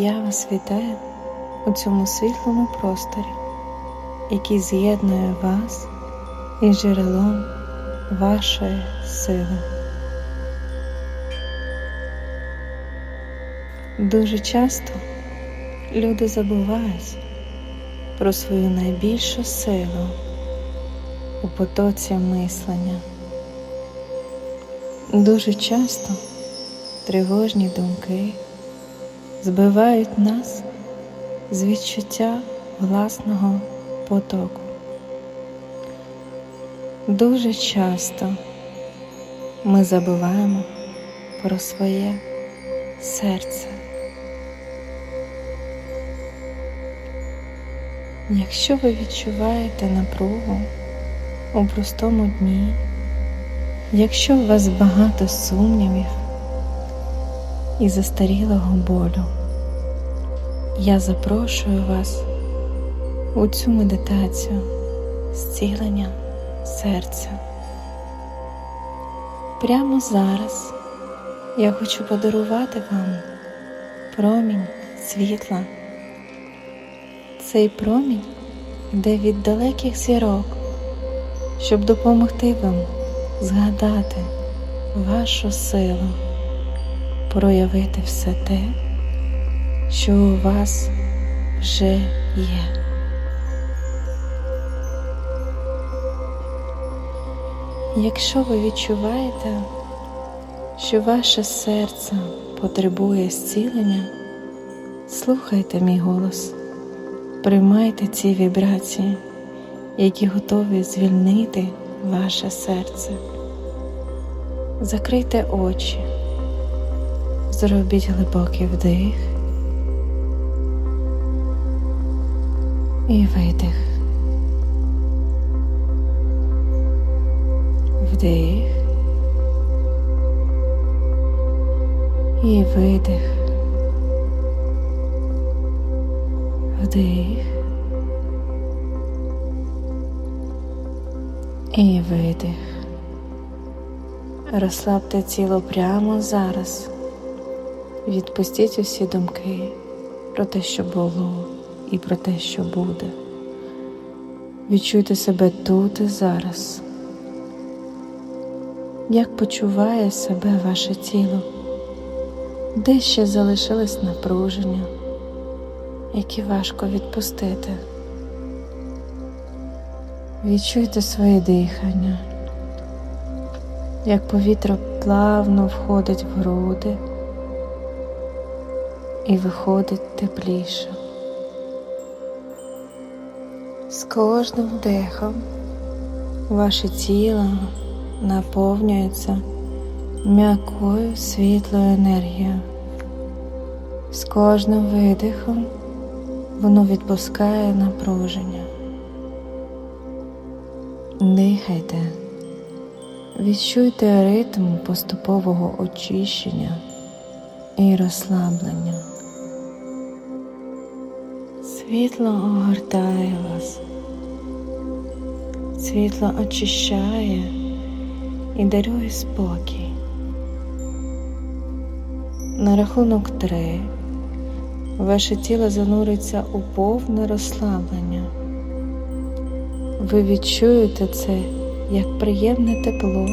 Я вас вітаю у цьому світлому просторі, який з'єднує вас із джерелом вашої сили. Дуже часто люди забувають про свою найбільшу силу у потоці мислення. Дуже часто тривожні думки збивають нас з відчуття власного потоку. Дуже часто ми забуваємо про своє серце. Якщо ви відчуваєте напругу у простому дні, якщо у вас багато сумнівів і застарілого болю, я запрошую вас у цю медитацію зцілення серця. Прямо зараз я хочу подарувати вам промінь світла. Цей промінь йде від далеких зірок, щоб допомогти вам згадати вашу силу, проявити все те, що у вас вже є. Якщо ви відчуваєте, що ваше серце потребує зцілення, слухайте мій голос, приймайте ці вібрації, які готові звільнити ваше серце. Закрийте очі, зробіть глибокий вдих і видих. Вдих і видих. Вдих і видих. Розслабте тіло прямо зараз. Відпустіть усі думки про те, що було, і про те, що буде. Відчуйте себе тут і зараз. Як почуває себе ваше тіло, де ще залишилось напруження, які важко відпустити. Відчуйте своє дихання, як повітря плавно входить в груди і виходить тепліше. З кожним вдихом ваше тіло наповнюється м'якою світлою енергією. З кожним видихом воно відпускає напруження. Дихайте, відчуйте ритм поступового очищення і розслаблення. Світло огортає вас, світло очищає і дарує спокій. На рахунок три ваше тіло зануриться у повне розслаблення. Ви відчуєте це як приємне тепло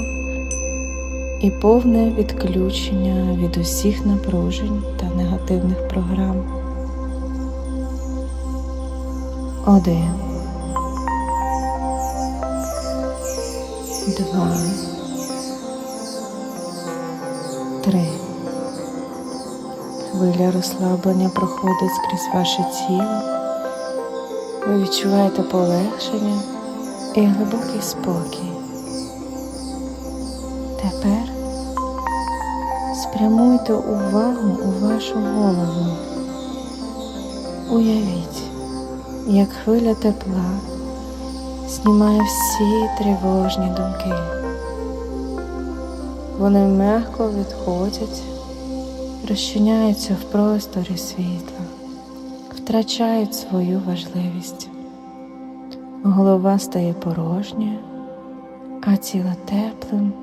і повне відключення від усіх напружень та негативних програм. Один. Два. Три. Хвиля розслаблення проходить скрізь ваше тіло. Ви відчуваєте полегшення і глибокий спокій. Тепер спрямуйте увагу у вашу голову. Уявіть, як хвиля тепла знімає всі тривожні думки. Вони м'яко відходять, розчиняються в просторі світла, втрачають свою важливість. Голова стає порожньою, а тіло теплим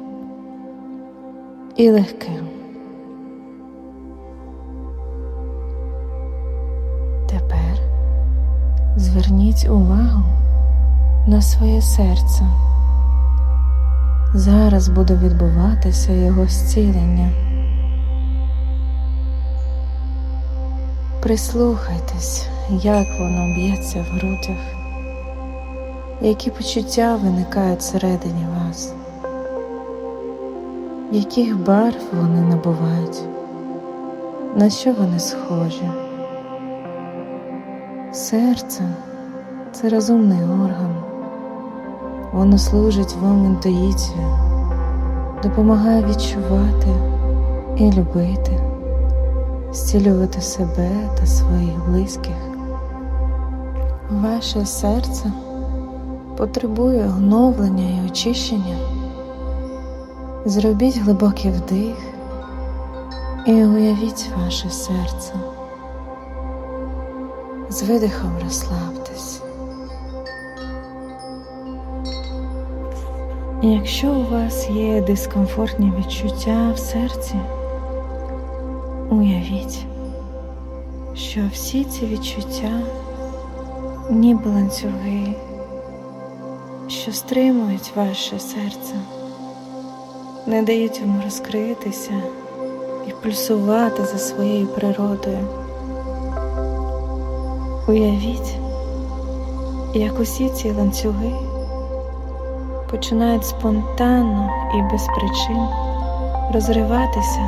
і легким. Зверніть увагу на своє серце. Зараз буде відбуватися його зцілення. Прислухайтесь, як воно б'ється в грудях, які почуття виникають всередині вас, яких барв вони набувають, на що вони схожі. Серце це розумний орган. Воно служить вам інтуїцією, допомагає відчувати і любити, зцілювати себе та своїх близьких. Ваше серце потребує оновлення і очищення. Зробіть глибокий вдих і уявіть ваше серце. З видихом розслабтесь. Якщо у вас є дискомфортні відчуття в серці, уявіть, що всі ці відчуття ніби ланцюги, що стримують ваше серце, не дають йому розкритися і пульсувати за своєю природою. Уявіть, як усі ці ланцюги починають спонтанно і без причин розриватися.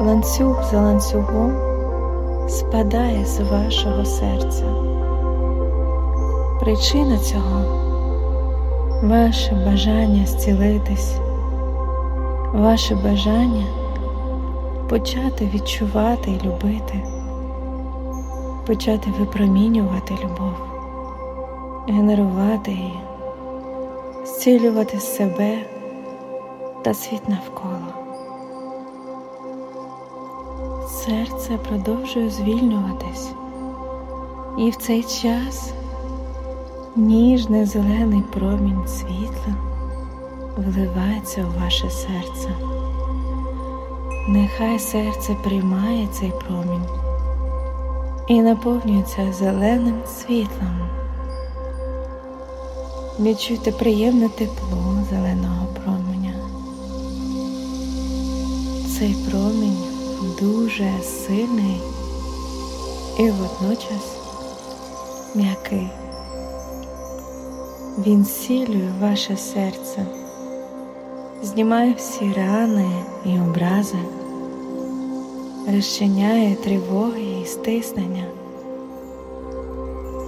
Ланцюг за ланцюгом спадає з вашого серця. Причина цього ваше бажання зцілитись, ваше бажання почати відчувати і любити, почати випромінювати любов, генерувати її зцілювати себе та світ навколо. Серце продовжує звільнюватись, і в цей час ніжний зелений промінь світла вливається у ваше серце. Нехай серце приймає цей промінь і наповнюється зеленим світлом. Відчуйте приємне тепло зеленого променя. Цей промінь дуже сильний і водночас м'який. Він зцілює ваше серце, знімає всі рани і образи, розчиняє тривоги і стиснення.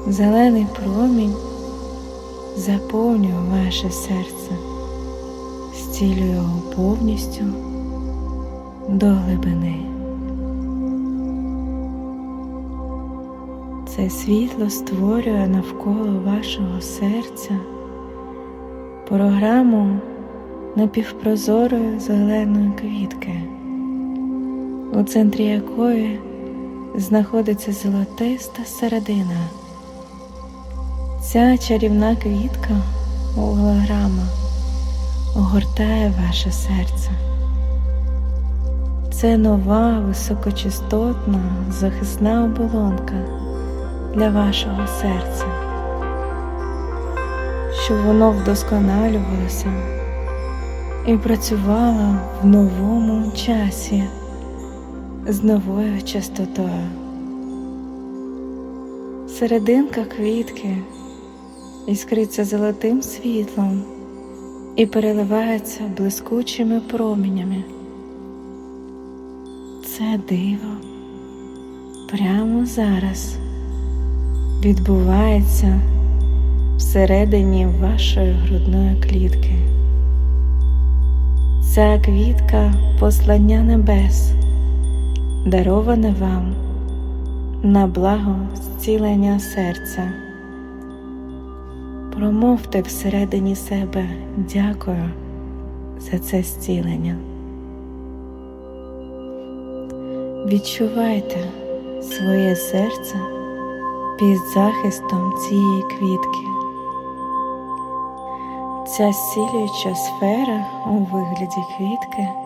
Зелений промінь заповнює ваше серце, зцілює його повністю до глибини. Це світло створює навколо вашого серця програму напівпрозорої зеленої квітки, у центрі якої знаходиться золотиста середина. Ця чарівна квітка голограма огортає ваше серце. Це нова високочастотна захисна оболонка для вашого серця, щоб воно вдосконалювалося і працювало в новому часі з новою частотою. Серединка квітки іскриться золотим світлом і переливається блискучими променями. Це диво прямо зараз відбувається всередині вашої грудної клітки. Ця квітка послання небес, дароване вам на благо зцілення серця. Промовте всередині себе дякую за це зцілення. Відчувайте своє серце під захистом цієї квітки. Ця зцілююча сфера у вигляді квітки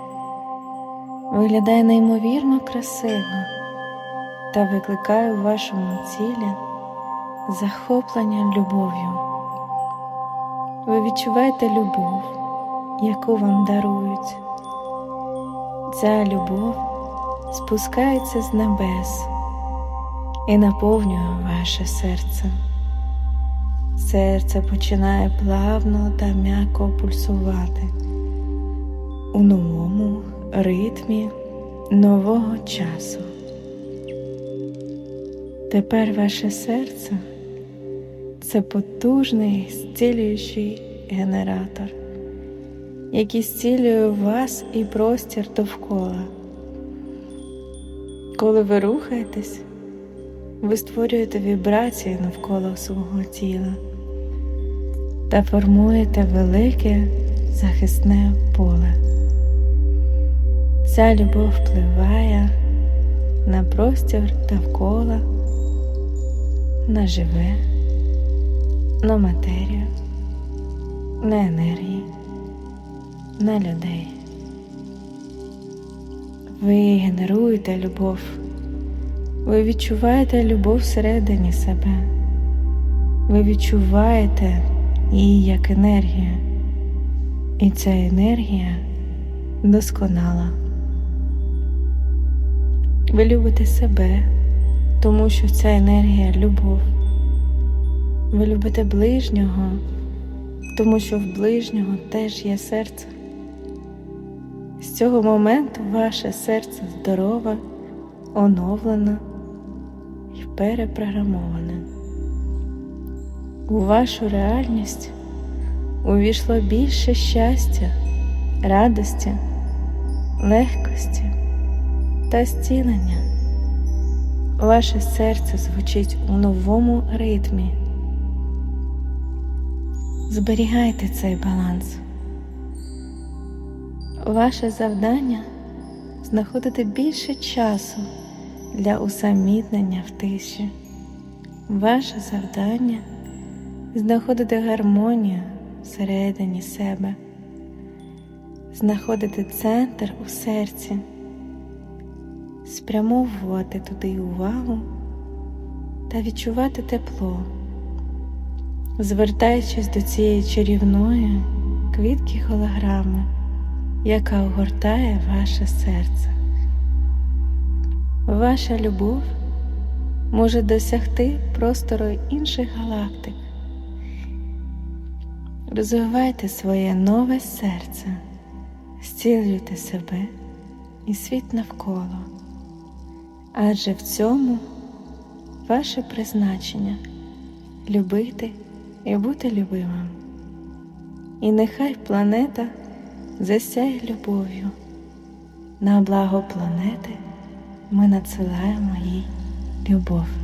виглядає неймовірно красиво та викликає у вашому тілі захоплення любов'ю. Ви відчуваєте любов, яку вам дарують. Ця любов спускається з небес і наповнює ваше серце. Серце починає плавно та м'яко пульсувати у новому ритмі нового часу. Тепер ваше серце це потужний зцілюючий генератор, який зцілює вас і простір довкола. Коли ви рухаєтесь, ви створюєте вібрації навколо свого тіла та формуєте велике захисне поле. Ця любов впливає на простір довкола, на живе, на матерію, на енергії, на людей. Ви генеруєте любов, ви відчуваєте любов всередині себе, ви відчуваєте її як енергію, і ця енергія досконала. Ви любите себе, тому що ця енергія любов. Ви любите ближнього, тому що в ближнього теж є серце. З цього моменту ваше серце здорове, оновлене і перепрограмоване. У вашу реальність увійшло більше щастя, радості, легкості та зцілення. Ваше серце звучить у новому ритмі. Зберігайте цей баланс. Ваше завдання знаходити більше часу для усамітнення в тиші. Ваше завдання знаходити гармонію всередині себе, знаходити центр у серці, спрямовувати туди увагу та відчувати тепло, звертаючись до цієї чарівної квітки голограми, яка огортає ваше серце. Ваша любов може досягти простору інших галактик. Розвивайте своє нове серце, зцілюйте себе і світ навколо, адже в цьому ваше призначення любити і бути любимим. І нехай планета засяє любов'ю. На благо планети ми надсилаємо їй любов.